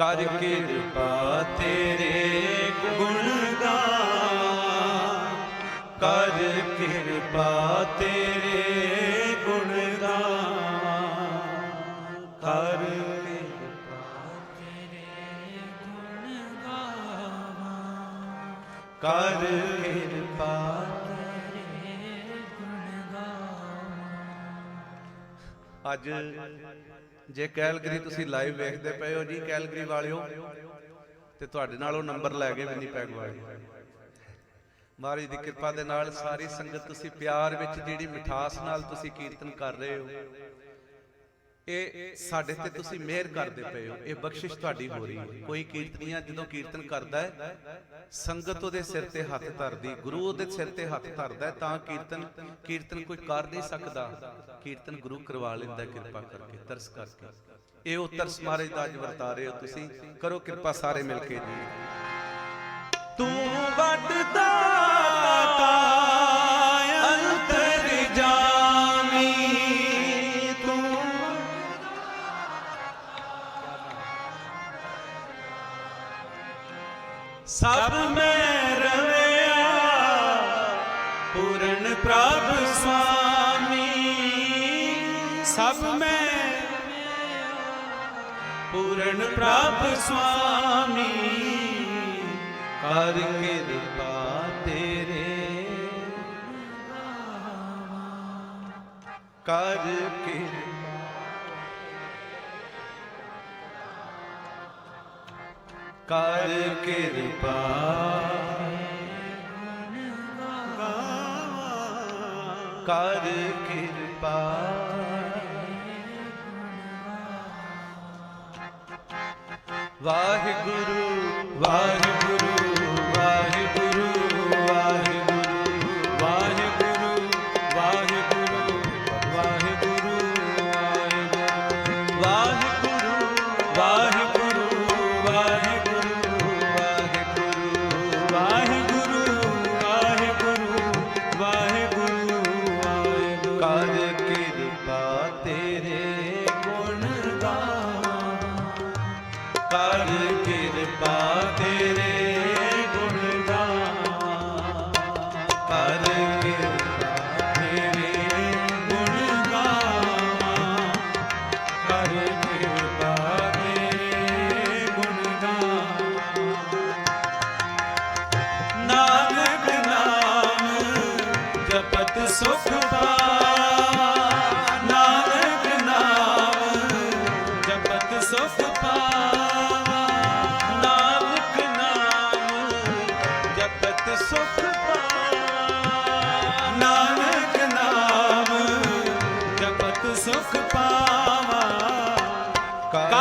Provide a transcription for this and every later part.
ਕਰ ਕਿਰਪਾ ਤੇਰੇ ਗੁਣ ਗਾਵਾਂ ਕਰ ਕਿਰਪਾ ਤੇਰੇ ਗੁਣ ਗਾਵਾਂ ਕਰ ਕਰ ਕਿਰਪਾ ਅੱਜ ਜੇ ਕੈਲਗਰੀ ਤੁਸੀਂ ਲਾਈਵ ਵੇਖਦੇ ਪਏ ਹੋ ਜੀ, ਕੈਲਗਰੀ ਵਾਲਿਓ, ਤੇ ਤੁਹਾਡੇ ਨਾਲ ਉਹ ਨੰਬਰ ਲੈ ਕੇ ਵਿਨੀਪੈਗ ਵਾਲੇ ਮਹਾਰਾਜ ਦੀ ਕਿਰਪਾ ਦੇ ਨਾਲ ਸਾਰੀ ਸੰਗਤ ਤੁਸੀਂ ਪਿਆਰ ਵਿੱਚ ਜਿਹੜੀ ਮਿਠਾਸ ਨਾਲ ਤੁਸੀਂ ਕੀਰਤਨ ਕਰ ਰਹੇ ਹੋ ਇਹ ਸਾਡੇ ਤੇ ਤੁਸੀਂ ਮਿਹਰ ਕਰਦੇ ਪਏ ਹੋ। ਇਹ ਬਖਸ਼ਿਸ਼ ਤੁਹਾਡੀ ਹੋ ਰਹੀ ਹੈ। ਕੋਈ ਕੀਰਤਨੀਆ ਜਦੋਂ ਕੀਰਤਨ ਕਰਦਾ ਹੈ ਸੰਗਤ ਉਹਦੇ ਸਿਰ ਤੇ ਹੱਥ ਧਰਦੀ ਗੁਰੂ ਉਹਦੇ ਸਿਰ ਤੇ ਹੱਥ ਧਰਦਾ ਤਾਂ ਕੀਰਤਨ ਕੀਰਤਨ ਕੋਈ ਕਰ ਨਹੀਂ ਸਕਦਾ। ਕੀਰਤਨ ਗੁਰੂ ਕਰਵਾ ਲੈਂਦਾ ਕਿਰਪਾ ਕਰਕੇ ਤਰਸ ਕਰਕੇ। ਇਹ ਉਹ ਤਰਸ ਮਹਾਰਾਜ ਦਾ ਅੱਜ ਵਰਤਾ ਰਹੇ ਹੋ ਤੁਸੀਂ। ਕਰੋ ਕਿਰਪਾ ਸਾਰੇ ਮਿਲ ਕੇ ਜੀ। ਤੂੰ ਵੱਡਦਾ ਅੰਤਰ ਸਭ ਮੈਂ ਰਵਿਆ, ਪੂਰਨ ਪ੍ਰਭ ਸੁਆਮੀ। ਸਭ ਮੈਂ ਪੂਰਨ ਪ੍ਰਭ ਸੁਆਮੀ। ਕਰ ਕਿਰਪਾ ਤੇਰੇ ਕਰ ਕਿਰਪਾ ਕਰ ਕਿਰਪਾ। ਕਰ ਕਿਰਪਾ। ਵਾਹਿਗੁਰੂ ਵਾਹਿਗੁਰੂ।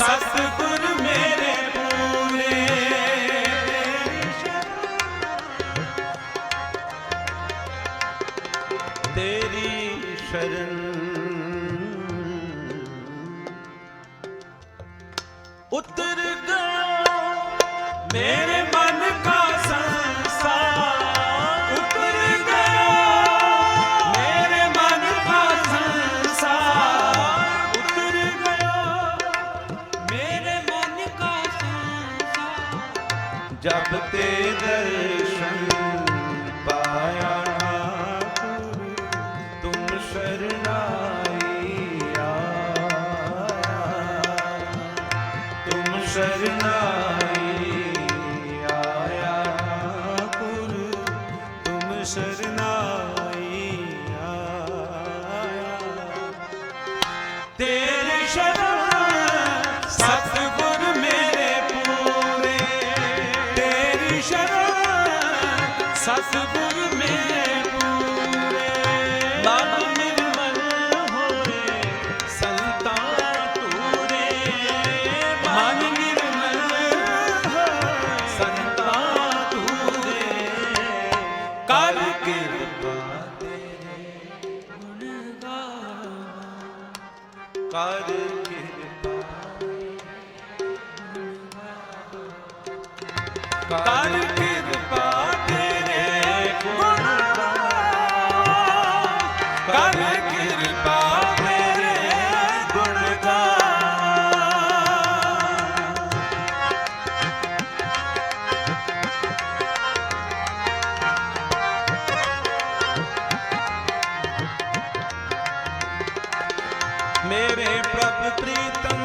ਸਤਿਗੁਰ ਮੇਰੇ ਪੂਰੇ ਤੇਰੀ ਸ਼ਰਨ ਤੇਰੀ ਉਤਰ ਗਿਆ ਮੇਰੇ ਤੇ ਦਰਸ਼ਨ ਪਾਇਆ ਗੁਰੂ ਤੁਮ ਸਰਨਾਈ ਆਇਆ। ਤੁਮ ਸਰਨਾਈ ਆਇਆ ਤੇ possible. ਮੇਰੇ ਪ੍ਰਭ ਪ੍ਰੀਤਮ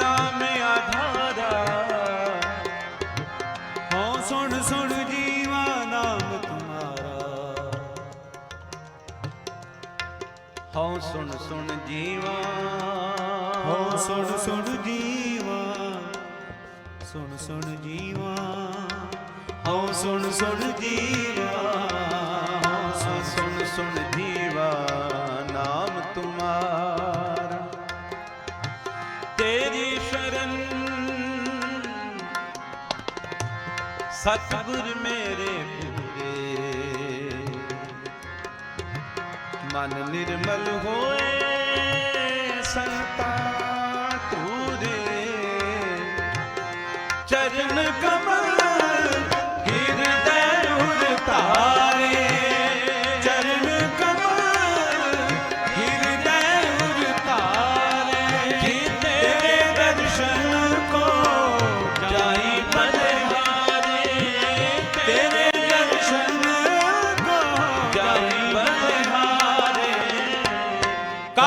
ਨਾਮ ਆਧਾਰਾ ਹਉ ਸੁਣ ਸੁਣ ਜੀਵਾ ਨਾਮ ਤੁਮਾਰਾ ਹਉ ਸੁਣ ਸੁਣ ਜੀਵਾ ਹਉ ਸੁਣ ਸੁਣ ਜੀਵਾ ਸੁਣ ਸੁਣ ਜੀਵਾ ਹਉ ਸੁਣ ਸੁਣ ਜੀਵਾ ਹਉ ਸੁਣ ਸੁਣ ਸਤਿਗੁਰ ਮੇਰੇ ਪੂਰੇ ਮਨ ਨਿਰਮਲ ਹੋਏ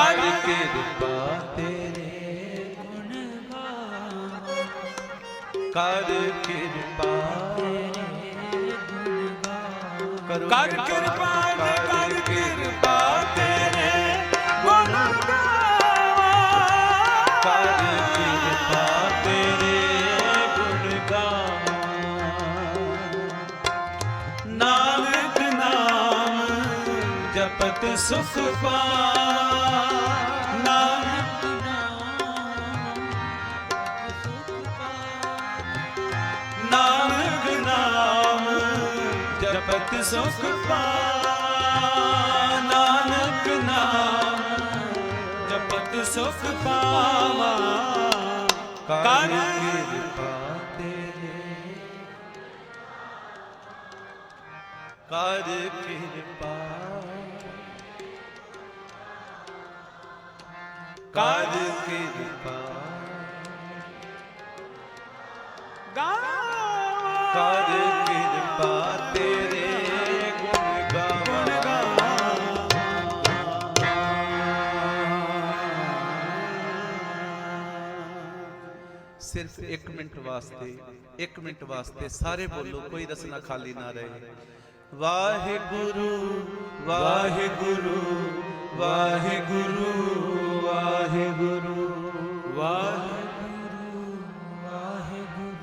ਕਰ ਕਿਰਪਾ ਤੇਰੇ ਗੁਣ ਗਾਵਾਂ ਕਰ ਕਿਰਪਾ ਕਰੋ ਕਰ ਕਿਰਪਾ ਕਰ ਕਿਰਪਾ ਤੇਰੇ ਗੁਣ ਗਾਵਾਂ ਕਰ ਕਿਰਪਾ ਤੇਰੇ ਗੁਣ ਗਾਵਾਂ ਨਾਨਕ ਨਾਮ ਜਪਤ ਸੁਖ ਪਾ ਜਪਤ ਸੁਖ ਪਾ ਨਾਨਕ ਨਾਮ। ਜਪਤ ਸੁਖ ਪਾਵਾ, ਕਰ ਕਿਰਪਾ ਤੇਰੇ। ਕਰ ਕਿਰਪਾ। ਕਰ ਕਿਰਪਾ। ਸਿਰਫ 1 ਮਿੰਟ ਵਾਸਤੇ 1 ਮਿੰਟ ਵਾਸਤੇ ਸਾਰੇ ਬੋਲੋ, ਕੋਈ ਰਸਨਾ ਖਾਲੀ ਨਾ ਰਹੇ। ਵਾਹਿਗੁਰੂ ਵਾਹਿਗੁਰੂ ਵਾਹਿਗੁਰੂ ਵਾਹਿਗੁਰੂ ਵਾਹਿਗੁਰੂ ਵਾਹਿਗੁਰੂ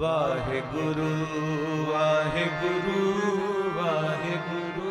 ਵਾਹਿਗੁਰੂ ਵਾਹਿਗੁਰੂ ਵਾਹਿਗੁਰੂ ਵਾਹਿਗੁਰੂ ਵਾਹਿਗੁਰੂ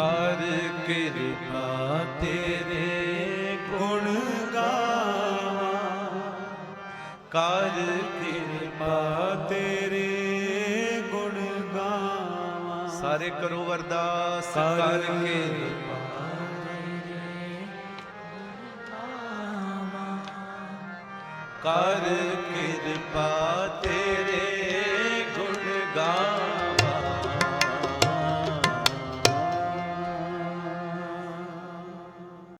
ਕਰ ਕਿਰਪਾ ਤੇਰੇ ਗੁਣ ਗਾਵਾਂ। ਕਰ ਕਿਰਪਾ ਤੇਰੇ ਗੁਣ ਗਾਵਾਂ। ਸਾਰੇ ਕਰੋ ਅਰਦਾਸ ਕਰ ਕਰਕੇ ਕਰ ਕਿਰਪਾ ਤੇਰੇ